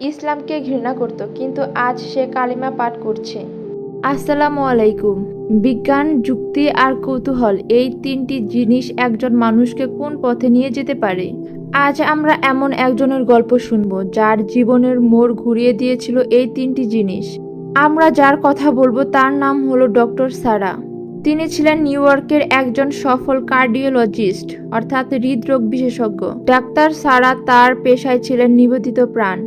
ইসলামকে ঘৃণা করত, কিন্তু আজ সে কালিমা পাঠ করছে। আসসালামু আলাইকুম। বিজ্ঞান, যুক্তি আর কৌতূহল এই তিনটি জিনিস একজন মানুষকে কোন পথে নিয়ে যেতে পারে? আজ আমরা এমন একজনের গল্প শুনব যার জীবনের মোড় ঘুরিয়ে দিয়েছিল এই তিনটি জিনিস। আমরা যার কথা বলব তার নাম হলো ডক্টর সারা। তিনি ছিলেন নিউ ইয়র্কের একজন সফল কার্ডিওলজিস্ট, অর্থাৎ হৃদরোগ বিশেষজ্ঞ। ডাক্তার সারা তার পেশায় ছিলেন নিবেদিত প্রাণ।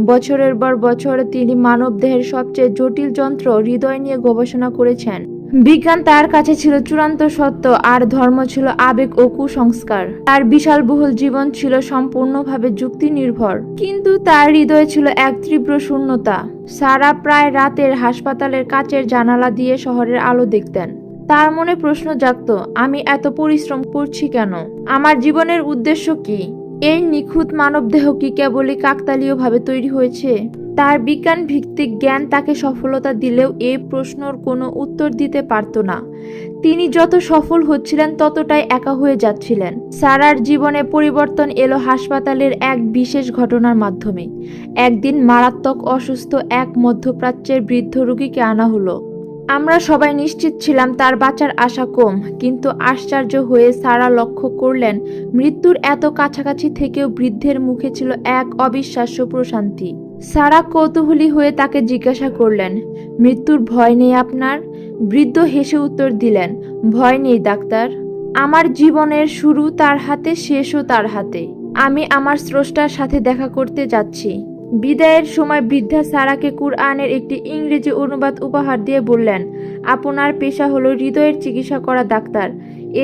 বছরের পর বছর তিনি মানবদেহের সবচেয়ে জটিল যন্ত্র হৃদয় নিয়ে গবেষণা করেছেন। বিজ্ঞান তার কাছে ছিল চূড়ান্ত সত্য, আর ধর্ম ছিল আবেগ ও কুসংস্কার। তার বিশাল বহুল জীবন ছিল সম্পূর্ণভাবে যুক্তি নির্ভর কিন্তু তার হৃদয়ে ছিল এক তীব্র শূন্যতা। সারা প্রায় রাতের হাসপাতালের কাচের জানালা দিয়ে শহরের আলো দেখতেন। তার মনে প্রশ্ন জাগত, আমি এত পরিশ্রম করছি কেন? আমার জীবনের উদ্দেশ্য কি? এই নিখুঁত মানবদেহ কি কেবলই কাকতালীয়ভাবে তৈরি হয়েছে? তার বিজ্ঞান ভিত্তিক জ্ঞান তাকে সফলতা দিলেও এই প্রশ্নর কোনো উত্তর দিতে পারত না। তিনি যত সফল হচ্ছিলেন, ততটাই একা হয়ে যাচ্ছিলেন। সারার জীবনে পরিবর্তন এলো হাসপাতালের এক বিশেষ ঘটনার মাধ্যমে। একদিন মারাত্মক অসুস্থ এক মধ্যপ্রাচ্যের বৃদ্ধ রোগীকে আনা হলো। আমরা সবাই নিশ্চিত ছিলাম তার বাঁচার আশা কম, কিন্তু আশ্চর্য হয়ে সারা লক্ষ্য করলেন, মৃত্যুর এত কাছাকাছি থেকেও বৃদ্ধের মুখে ছিল এক অবিশ্বাস্য প্রশান্তি। সারা কৌতূহলী হয়ে তাকে জিজ্ঞাসা করলেন, মৃত্যুর ভয় নেই আপনার? বৃদ্ধ হেসে উত্তর দিলেন, ভয় নেই, ডাক্তার। আমার জীবনের শুরু তার হাতে, শেষও তার হাতে। আমি আমার স্রষ্টার সাথে দেখা করতে যাচ্ছি। বিদায়ের সময় বৃদ্ধা সারাকে কুরআনের একটি ইংরেজি অনুবাদ উপহার দিয়ে বললেন, আপনার পেশা হলো হৃদয়ের চিকিৎসা করা ডাক্তার।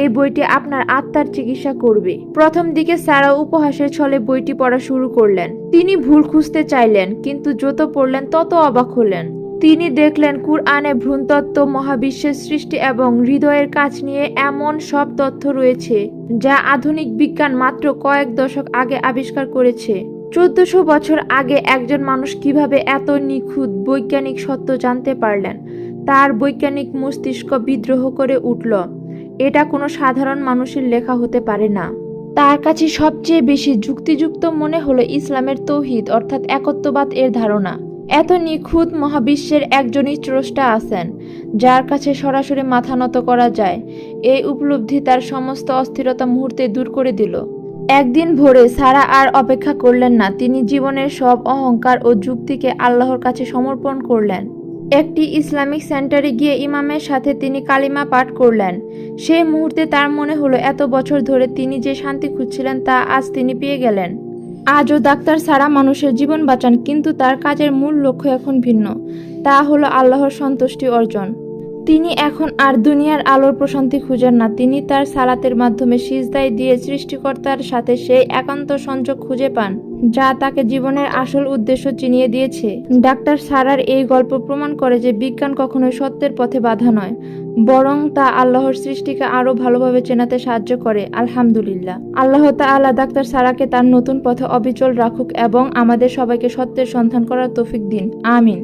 এই বইটি আপনার আত্মার চিকিৎসা করবে। প্রথম দিকে সারা উপহাসের ছলে বইটি পড়া শুরু করলেন। তিনি ভুল খুঁজতে চাইলেন, কিন্তু যত পড়লেন তত অবাক হলেন। তিনি দেখলেন কুরআনে ভ্রূণতত্ত্ব, মহাবিশ্বের সৃষ্টি এবং হৃদয়ের কাজ নিয়ে এমন সব তথ্য রয়েছে, যা আধুনিক বিজ্ঞান মাত্র কয়েক দশক আগে আবিষ্কার করেছে। চোদ্দশো বছর আগে একজন মানুষ কীভাবে এত নিখুঁত বৈজ্ঞানিক সত্য জানতে পারলেন? তার বৈজ্ঞানিক মস্তিষ্ক বিদ্রোহ করে উঠল। এটা কোনো সাধারণ মানুষের লেখা হতে পারে না। তার কাছে সবচেয়ে বেশি যুক্তিযুক্ত মনে হলো ইসলামের তৌহিদ, অর্থাৎ একত্ববাদ এর ধারণা। এত নিখুঁত মহাবিশ্বের একজনই স্রষ্টা আছেন, যার কাছে সরাসরি মাথা নত করা যায়। এই উপলব্ধি তার সমস্ত অস্থিরতা মুহূর্তে দূর করে দিল। একদিন ভোরে সারা আর অপেক্ষা করলেন না। তিনি জীবনের সব অহংকার ও যুক্তিকে আল্লাহর কাছে সমর্পণ করলেন। একটি ইসলামিক সেন্টারে গিয়ে ইমামের সাথে তিনি কালিমা পাঠ করলেন। সেই মুহূর্তে তার মনে হলো, এত বছর ধরে তিনি যে শান্তি খুঁজছিলেন তা আজ তিনি পেয়ে গেলেন। আজও ডাক্তার সারা মানুষের জীবন বাঁচান, কিন্তু তার কাজের মূল লক্ষ্য এখন ভিন্ন। তা হলো আল্লাহর সন্তুষ্টি অর্জন। তিনি এখন আর দুনিয়ার আলোর প্রশান্তি খুঁজেন না। তিনি তার সালাতের মাধ্যমে সিজদায় দিয়ে সৃষ্টিকর্তার সাথে সেই একান্ত সংযোগ খুঁজে পান, যা তাকে জীবনের আসল উদ্দেশ্য চিনিয়ে দিয়েছে। ডাক্তার সারার এই গল্প প্রমাণ করে যে বিজ্ঞান কখনোই সত্যের পথে বাধা নয়, বরং তা আল্লাহর সৃষ্টিকে আরও ভালোভাবে চেনাতে সাহায্য করে। আলহামদুলিল্লাহ। আল্লাহ তাআলা ডাক্তার সারাকে তার নতুন পথে অবিচল রাখুক এবং আমাদের সবাইকে সত্যের সন্ধান করার তৌফিক দিন। আমিন।